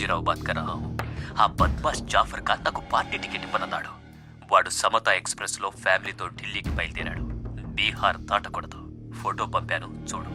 Bajirao bath కరా ఆ BODMAS Jafar Khan నాకు పార్టీ టికెట్ ఇవ్వనన్నాడు. వాడు సమతా ఎక్స్ప్రెస్లో ఫ్యామిలీతో ఢిల్లీకి బయలుదేరాడు. బీహార్ దాటకూడదు ఫోటో పంపాను చూడు.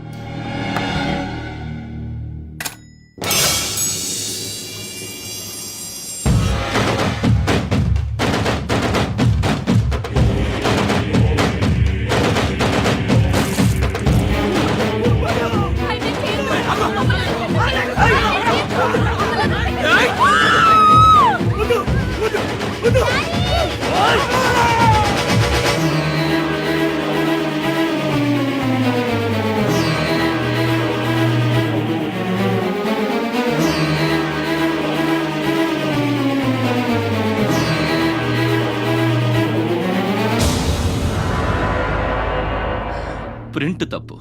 ప్రింట్ తప్పు.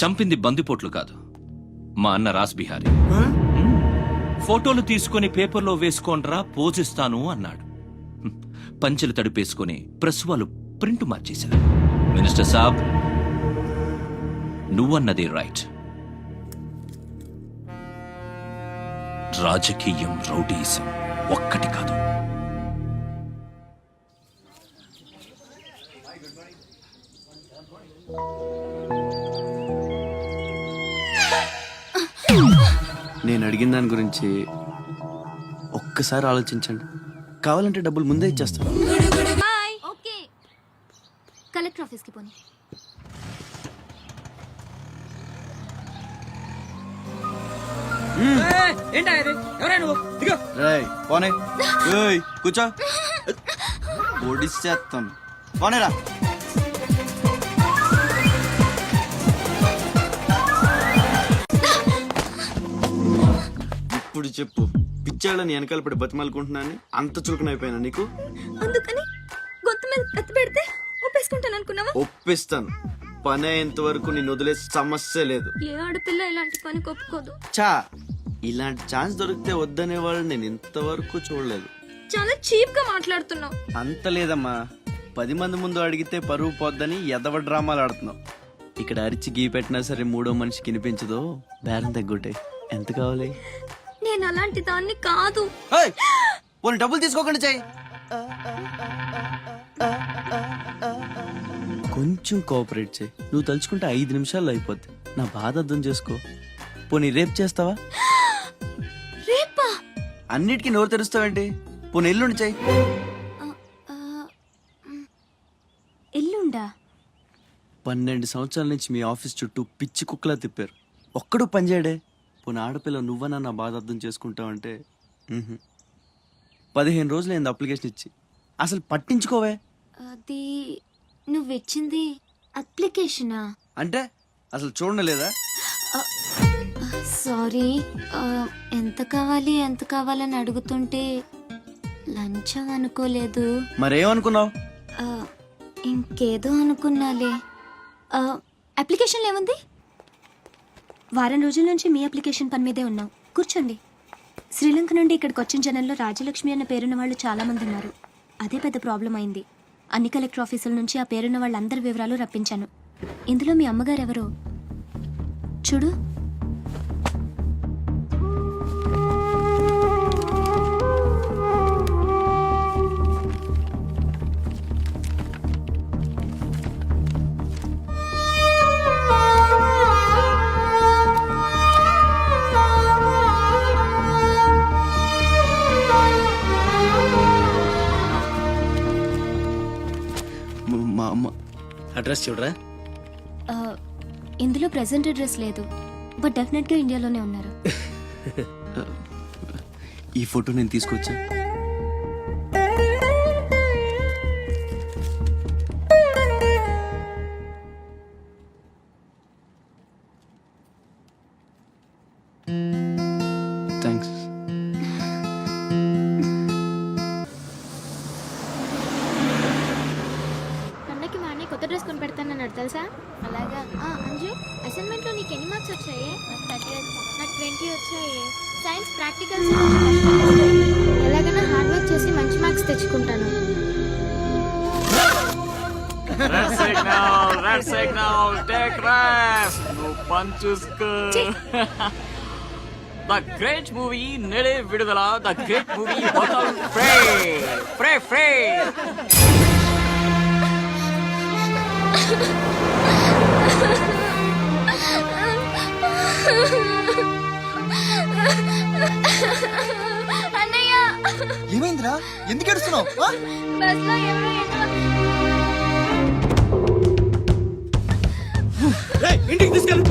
చంపింది బందిపోట్లు కాదు. మా అన్న రాస్ బిహారీ. ఫోటోలు తీసుకొని పేపర్లో వేసుకోండ్రా పోజిస్తాను అన్నాడు. పంచెలు తడిపేసుకొని ప్రెస్ వాళ్ళు ప్రింట్ మార్చేశారు. మినిస్టర్ సాబ్ నువ్వన్నది రైట్. రాజకీయం రౌడీయిజం ఒక్కటి కాదు. నేను అడిగిన దాని గురించి ఒక్కసారి ఆలోచించండి. కావాలంటే డబ్బులు ముందే ఇచ్చేస్తాను. Hi okay. కలెక్టర్ ఆఫీస్కి పోనీ. ఏంటా ఇది? ఎవరా నువ్వు? దిగో రేయ్ పోనే. ఏయ్ కూర్చో. ఒడిసేస్తాను పోనేరా. ఇప్పుడు చెప్పు. పిచ్చాళ్ళని వెనకాల పడి బతిమాలుకుంటున్నాను అంత చురుకునైపోయినా నీకు? అందుకని గొంతు మీద కత్తి పెడితే ఒప్పేసుకుంటాను అనుకున్నావా ఒప్పిస్తాను. పని అయ్యేంత వరకు నేను వదిలే సమస్య లేదు. ఏ ఆడపిల్ల ఇలాంటి పని ఒప్పుకోదు. చా ఇలాంటి ఛాన్స్ దొరికితే వద్దనే వాళ్ళు నేను ఇంతవరకు చూడలేదు. చాలా చీప్గా మాట్లాడుతున్నావు. అంత లేదమ్మా. పది మంది ముందు అడిగితే పరువు పోద్దని ఎదవ డ్రామాలు ఆడుతున్నావు. ఇక్కడ అరిచి గీ పెట్టినా సరే మూడో మనిషి కనిపించదో బేరం తగ్గుంటే ఎంత కావాలి? నేను అలాంటి దాన్ని కాదు. పోనీ డబ్బులు తీసుకోకండి చెయ్యి కొంచెం కోఆపరేట్ చేయి. నువ్వు తలుచుకుంటే ఐదు నిమిషాల్లో అయిపోద్ది. నా బాధ అర్థం చేసుకో. పోనీ రేపు చేస్తావా? రేపా? అన్నిటికీ నోరు తెరుస్తావేంటి? పోనీ ఎల్లుండి మ్. ఎల్లుండా? పన్నెండు సంవత్సరాల నుంచి మీ ఆఫీస్ చుట్టూ పిచ్చి కుక్కలా తిప్పారు. ఒక్కడు పనిచేయడే పోనీ ఆడపిల్ల నువ్వన్నా నా బాధ అర్థం చేసుకుంటావంటే? మ్హూ. పదిహేను రోజులు అయింది అప్లికేషన్ ఇచ్చి. అసలు పట్టించుకోవే? అది నువ్వు ఇచ్చింది అప్లికేషనా? అంటే అసలు చూడలేదా? సారీ ఎంత కావాలి ఎంత కావాలని అడుగుతుంటే లంచం అనుకోలేదు. మరేమనుకున్నావు? ఇంకేదో అనుకున్నాలే. ఆ, అప్లికేషన్లో ఏముంది? వారం రోజుల నుంచి మీ అప్లికేషన్ పని మీదే ఉన్నాం. కూర్చోండి. శ్రీలంక నుండి ఇక్కడికి వచ్చిన జనంలో రాజలక్ష్మి అన్న పేరున్న వాళ్ళు చాలామంది ఉన్నారు. అదే పెద్ద ప్రాబ్లం అయింది. అన్ని కలెక్టర్ ఆఫీసుల నుంచి ఆ పేరున్న వాళ్ళందరి వివరాలు రప్పించాను. ఇందులో మీ అమ్మగారు ఎవరు చూడు. అడ్రస్ చూడరా? ఇందులో ప్రెసెంట్ అడ్రస్ లేదు బట్ డెఫినెట్గా ఇండియాలోనే ఉన్నారు. ఈ ఫోటో నేను తీసుకొచ్చా? సైన్స్ ప్రాక్టికల్స్ ఎలాగైనా హార్డ్ వర్క్ చేసి మంచి మార్క్స్ తెచ్చుకుంటాను. ద గ్రేట్ మూవీ నేడే విడుదల ద గ్రేట్ మూవీ ఫ్రే ఫ్రే ఫ్రే అన్నయ్య. ఏమైందిరా? ఎందుకు ఏడుస్తున్నావు? బస్లో ఎవరో ఇంటికి తీసుకెళ్ళు.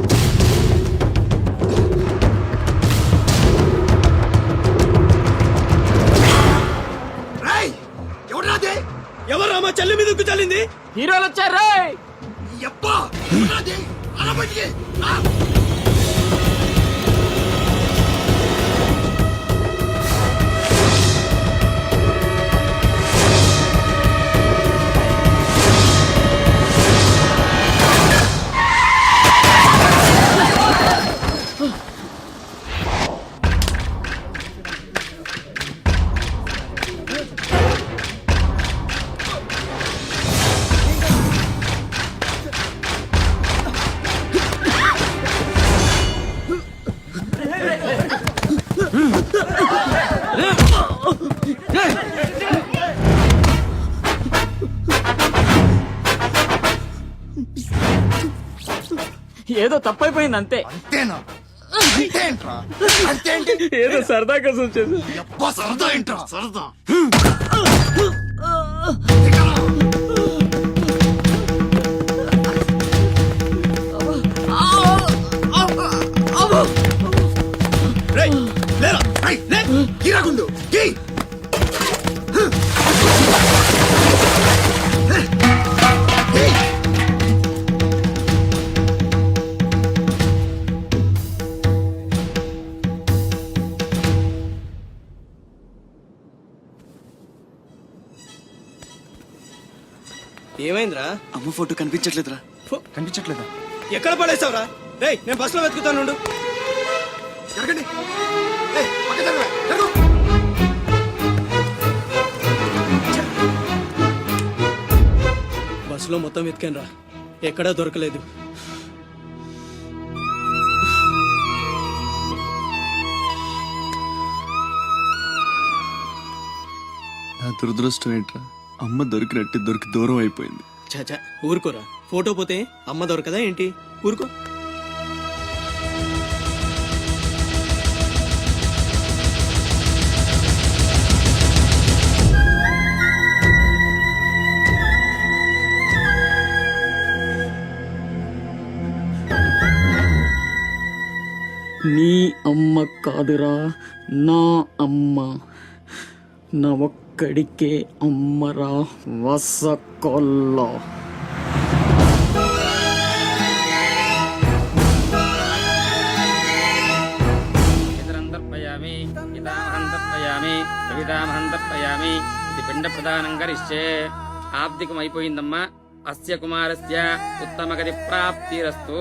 ఎవరు మా చెల్లి మీద చల్లింది? హీరోలు వచ్చారు ఏదో తప్పైపోయింది అంతే అంతేనా? అంతేంట్రా? అంతేంటి? ఏదో సరదా కోసం చేసి. సరదా ఏంట్రా? సరదా. లేరా? రేయ్, లే, గీరాగుండు ఏమైందిరా? అమ్మ ఫోటో కనిపించట్లేదురా. కనిపించట్లేదా? ఎక్కడ పడేసావురా రేయ్ నేను బస్లో వెతుకుతాను. జరగండి. బస్సులో మొత్తం వెతికాను రా ఎక్కడా దొరకలేదు. నా దురదృష్టం ఏంట్రా? అమ్మ దొరికినట్టు దొరికి దూరం అయిపోయింది. చాచా ఊరుకోరా. ఫోటో పోతే అమ్మ దొరకదా ఏంటి? ఊరుకో. నీ అమ్మ కాదురా నా అమ్మ. నా ఇక్కడికే అమ్మరా వసకొల్ల. ఇతరంతర్పయామి ఇతామహంతర్పయామి కవితామహంతర్పయామి ఇది పిండ ప్రధానంగా ఇచ్చే ఆబ్దికం అయిపోయిందమ్మా అస్య కుమారస్య ఉత్తమగతి ప్రాప్తిరస్తు.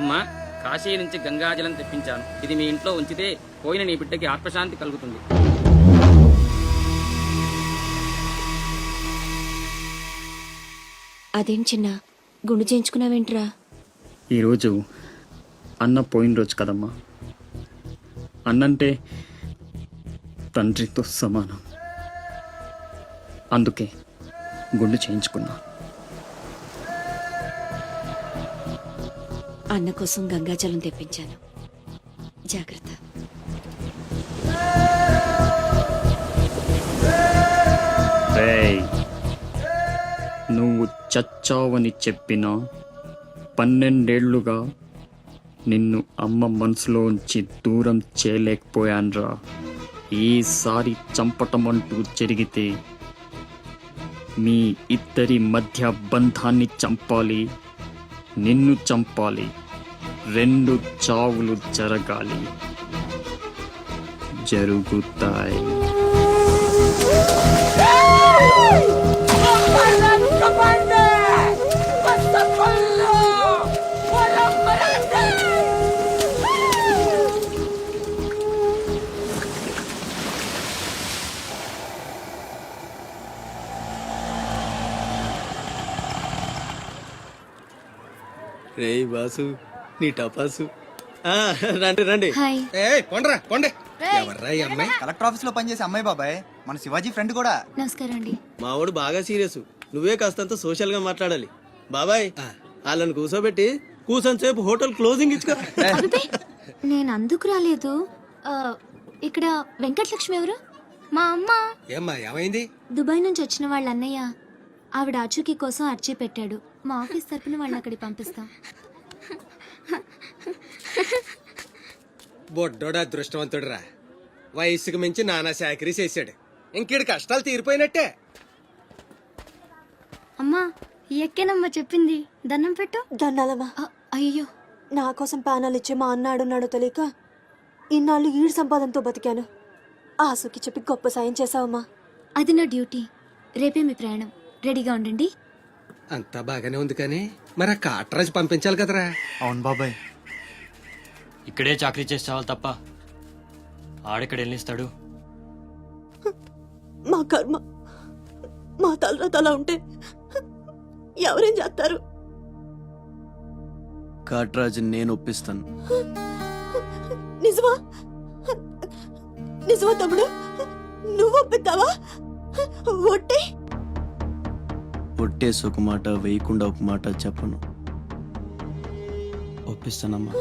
అమ్మా కాశీ నుంచి గంగాజలం తెప్పించాను. ఇది మీ ఇంట్లో ఉంచితే పోయిన నీ బిడ్డకి ఆత్మశాంతి కలుగుతుంది. అదేం చిన్న గుండు చేయించుకున్నావేంట్రా? ఈరోజు అన్న పోయిన రోజు కదమ్మా. అన్నంటే తండ్రితో సమానం. అందుకే గుండు చేయించుకున్నా. అన్న కోసం గంగాజలం తెప్పించాను. జాగ్రత్త. రేయ్ నువ్వు చచ్చావని చెప్పిన పన్నెండేళ్ళుగా నిన్ను అమ్మ మనసులోంచి దూరం చేయలేకపోయాన్రా. ఈసారి చంపటం అంటూ జరిగితే మీ ఇద్దరి మధ్య బంధాన్ని చంపాలి నిన్ను చంపాలి రెండు చావులు జరగాలి. జరుగుతాయి. రేయ్ బాసు నీ టపాసు. ఆ, రండి రండి. హాయ్. కొండ్రా కొండే. ఎవర్రా ఈ అమ్మాయి? కలెక్టర్ ఆఫీస్లో పనిచేసే అమ్మాయి బాబాయ్ మన శివాజీ ఫ్రెండ్ కూడా. నమస్కారం అండి. మావాడు బాగా సీరియస్. నువ్వే కాస్తంత సోషల్గా మాట్లాడాలి. బాబాయ్ వాళ్ళని కూర్చోబెట్టి కూర్చొని సేపు హోటల్ క్లోజింగ్ ఇచ్చుకో. అబ్బే, నేను అందుకు రాలేదు. ఆ, ఇక్కడ వెంకటలక్ష్మి ఎవరు? మా అమ్మ. ఏమ్మా ఏమైంది? దుబాయ్ నుంచి వచ్చిన వాళ్ళ అన్నయ్య ఆవిడ అచుకి కోసం అర్చీ పెట్టాడు. మా ఆఫీస్ తరపున వాళ్ళని అక్కడికి పంపిస్తాం. బొడ్డోడు అదృష్టవంతుడురా. వయసుకు మించి నానా చాకరీ చేశాడు. ఇంకేడు కష్టాలు తీరిపోయినట్టే. అమ్మా ఎక్కేనమ్మా చెప్పింది. దండం పెట్టు. దండాలమ్మా. అయ్యో. నా కోసం ప్యానాలు ఇచ్చి మా అన్నాడున్నాడో తెలియక ఇన్నాళ్ళు ఈడు సంపాదనతో బతికాను. ఆసుకి చెప్పి గొప్ప సాయం చేసావమ్మా అది నా డ్యూటీ. రేపే మీ ప్రయాణం. రెడీగా ఉండండి. అంతా బాగానే ఉంది కానీ మరి ఆ కాట్రాజ్ పంపించాలి కదరా. అవును బాబాయ్. ఇక్కడే చాకరీ చేసి చావాలి తప్ప ఆడెక్కడ వెళ్ళిస్తాడు? మా కర్మ మా తలరాత అలా ఉంటే ఎవరేం చేస్తారు? కాట్రాజుని నేను ఒప్పిస్తాను. నిజమా? నిజమా తమ్ముడు? నువ్వు ఒప్పిద్దావా ఒట్టే? పొట్టేసి ఒక మాట వేయకుండా ఒక మాట చెప్పను. ఒప్పిస్తానమ్మా.